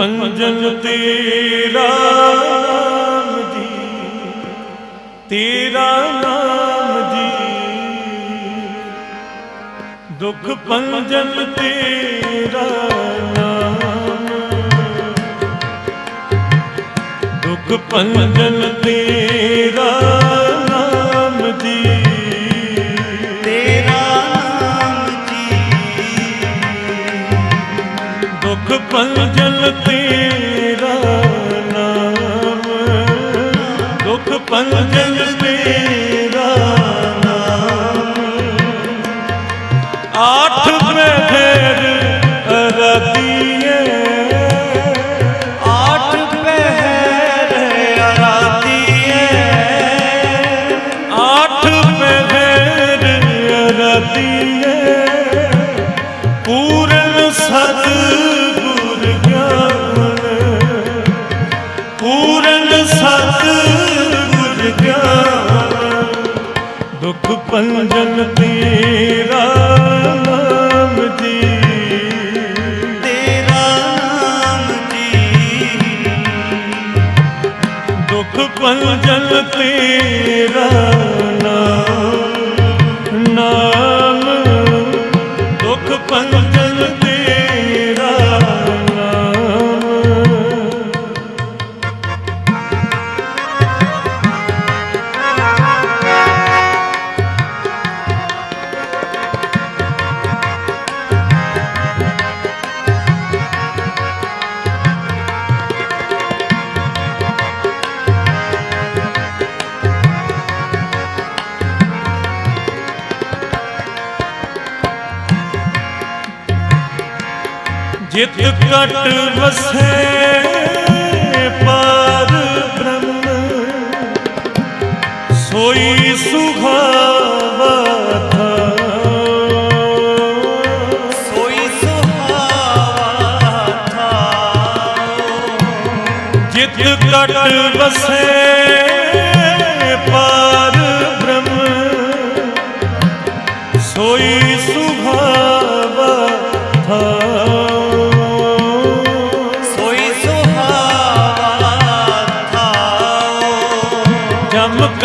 ਅੰਜਨ ਤੇਰਾ ਨਾਮ ਜੀ ਤੇਰਾ ਨਾਮ ਜੀ। ਦੁੱਖ ਪੰਜਨ ਤੇਰਾ ਨਾਮ। ਦੁੱਖ ਪੰਜਨ ਤੇਰਾ ਨਾਮ ਜੀ। ਤੇਰਾ ਨਾਮ ਜੀ। ਦੁੱਖ ਪੰਜਨ ਦੁੱਖ ਪੰਜਨ ਤੇਰਾ। ਜਿਤ ਕਟ ਵਸੈ ਪਾਰ ਬ੍ਰਹਮ। ਸੋਈ ਥਾਓ ਜਿਤ ਕਟ ਵਸੈ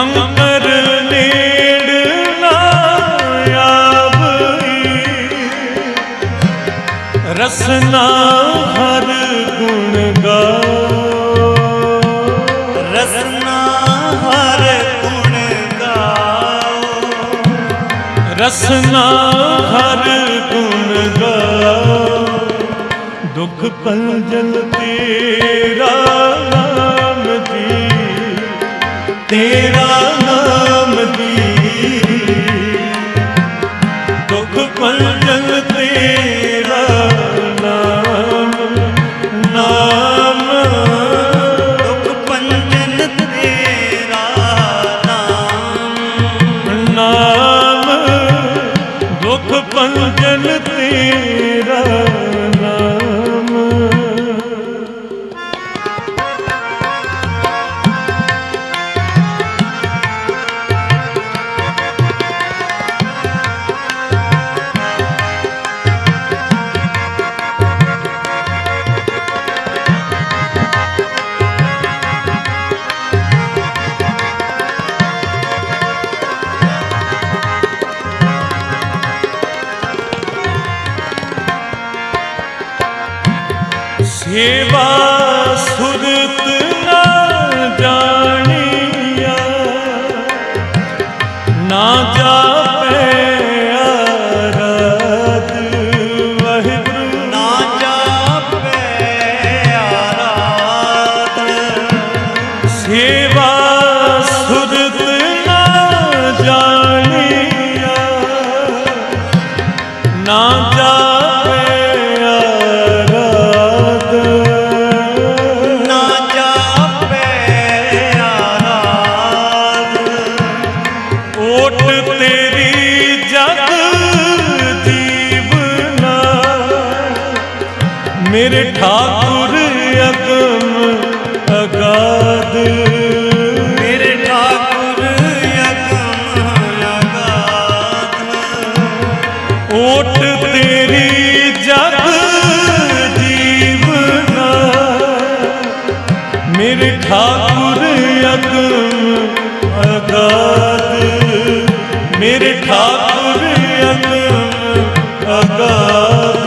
ਜਮ ਕੰਕਰ ਨੇੜ ਨਾ ਰਸਨਾ ਹਰ ਗੁਣ ਗਾਓ। ਰਸਨਾ ਹਰ ਗੁਣ ਗਾਓ। ਰਸਨਾ ਹਰ ਗੁਣ ਗਾਓ। ਦੁੱਖ ਪੰਜਨ ਤੇਰਾ ਤੇਰਾ ਨਾਮ ਜੀ ਦੁੱਖ ਪੰਜਨ ਤੇਰਾ ਠਾਕੁਰ ਅਗਮ ਅਗਾਧ ਮੇਰੇ ਠਾਕੁਰ ਅਗਮ ਅਗਾਧ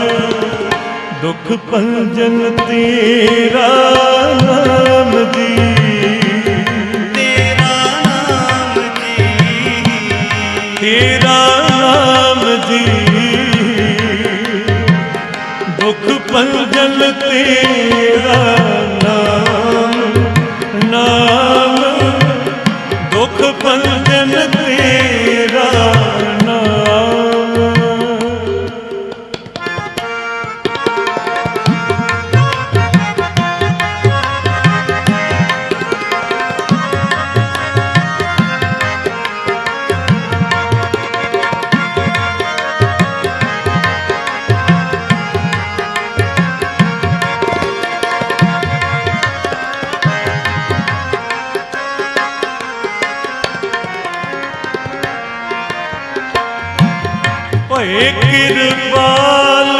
ਦੁਖ ਭੰਜਨ ਤੇਰਾ ਨਾਮ ਦੀ ਤੇਰਾ ਨਾਮ ਜੀ ਤੇਰਾ ਨਾਮ ਜੀ ਦੁਖ ਭੰਜਨ ਤੇਰਾ ਕਿਰਪਾਲ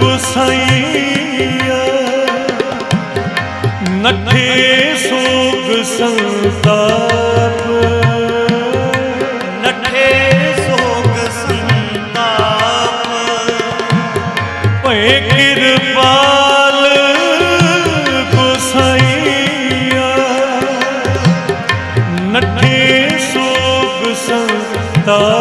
ਗੁਸਾਈਆ ਨਠੇ ਸੋਗ ਸੰਤਾਪ। ਨਠੇ ਸੋਗ ਸੰਤਾਪ। ਭਏ ਕਿਰਪਾਲ ਗੁਸਾਈਆ ਨਠੇ ਸੋਗ ਸੰਤਾਪ।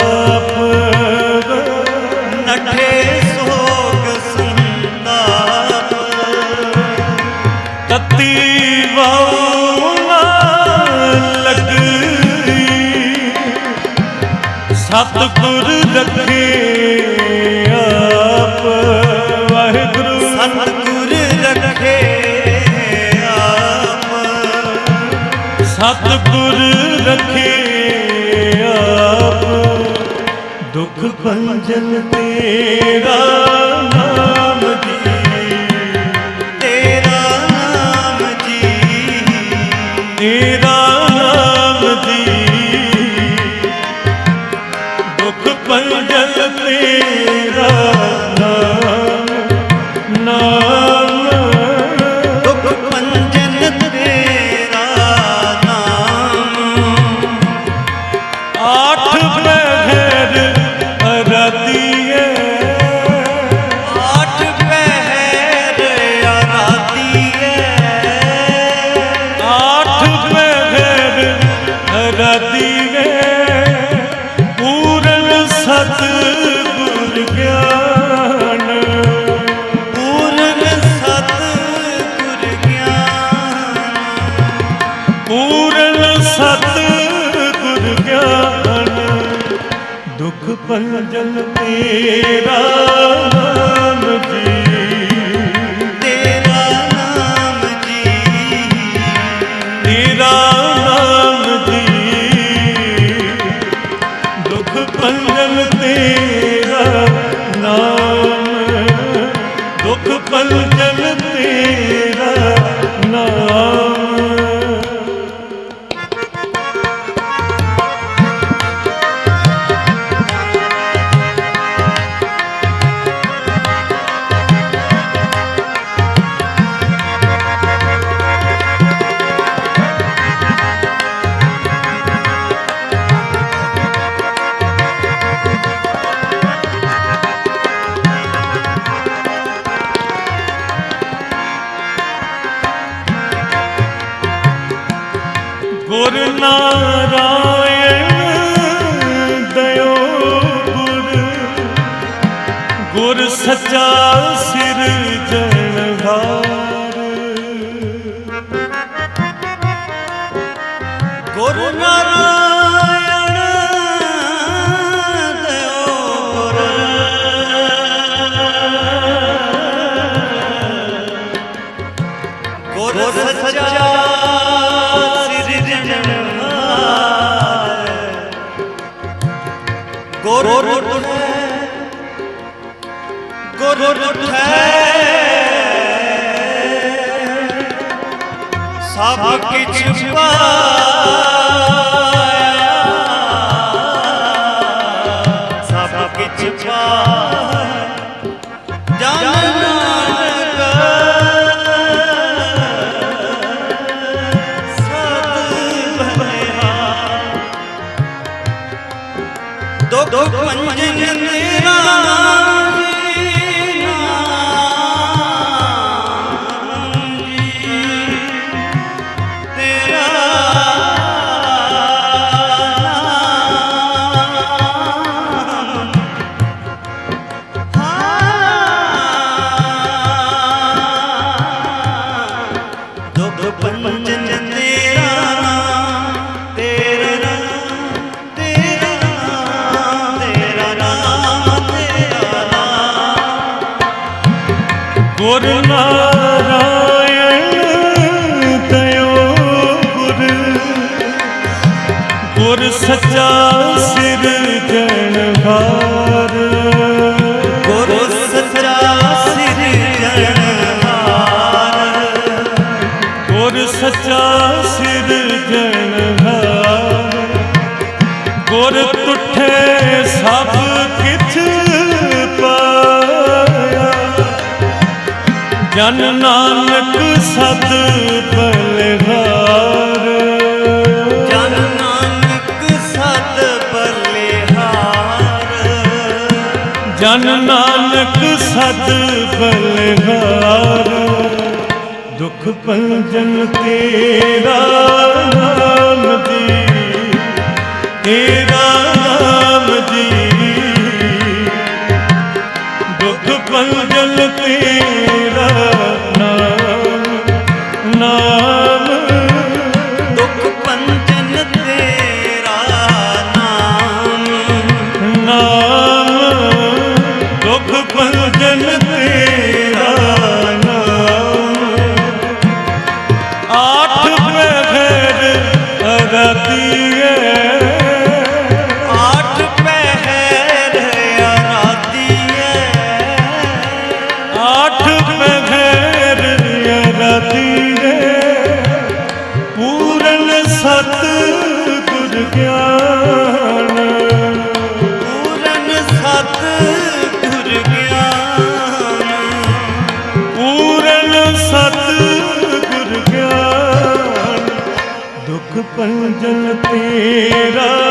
ਸਤਿਗੁਰ ਰੱਖੇ ਆਪ। ਦੁਖ ਭੰਜਨ ਤੇਰਾ ਨਾਮ। ਅਰਦੀਏ ਪੂਰਨ ਸਤ ਗੁਰ ਗਿਆਨ। ਪੂਰਨ ਸਤ ਗੁਰ ਗਿਆਨ। ਪੂਰਨ ਸਤ ਗੁਰ ਗਿਆਨ। ਦੁਖ ਭੰਜਨ ਤੇਰਾ ਨਾਰਾਇਣ ਦਇਓ ਗੁਰ। ਗੁਰ ਸੱਚਾ ਸਿਰਜਣਹਾਰ ਗੁਰ ਨਾਰਾਇਣ ਦਇਓਰ ਗੁਰ ਸੱਚਾ ਗੁਰ ਉਠੈ। ਗੁਰ ਉਠੈ। ਸਭ ਕਿਛ ਪਾਇਆ। ਸਭ ਕਿਛ ਪਾਇਆ। ਜਨ ਨਾਰਾਇਣ ਦਇਓ ਗੁਰ ਗੁਰ ਸੱਚਾ ਸਿਰਜਣਹਾਰ ਗੁਰ ਸੱਚਾ ਸਿਰਜਣਹਾਰ ਗੁਰ ਸੱਚਾ ਸਿਰਜਣਹਾਰ ਗੁਰ ਤੁਠੇ ਸਭ ਜਨ ਨਾਨਕ ਸਦ ਬਲਿਹਾਰ। ਜਨ ਨਾਨਕ ਸਦ ਬਲਿਹਾਰ। ਜਨ ਨਾਨਕ ਬਲਿਹਾਰ। ਦੁਖ ਭੰਜਨ ਤੇਰਾ ਨਾਮ ਜੀ। ਤੇਰਾ ਨਾਮ ਜੀ। ਦੁਖ ਭੰਜਨ ਤੇਰਾ ਭੰਜਨ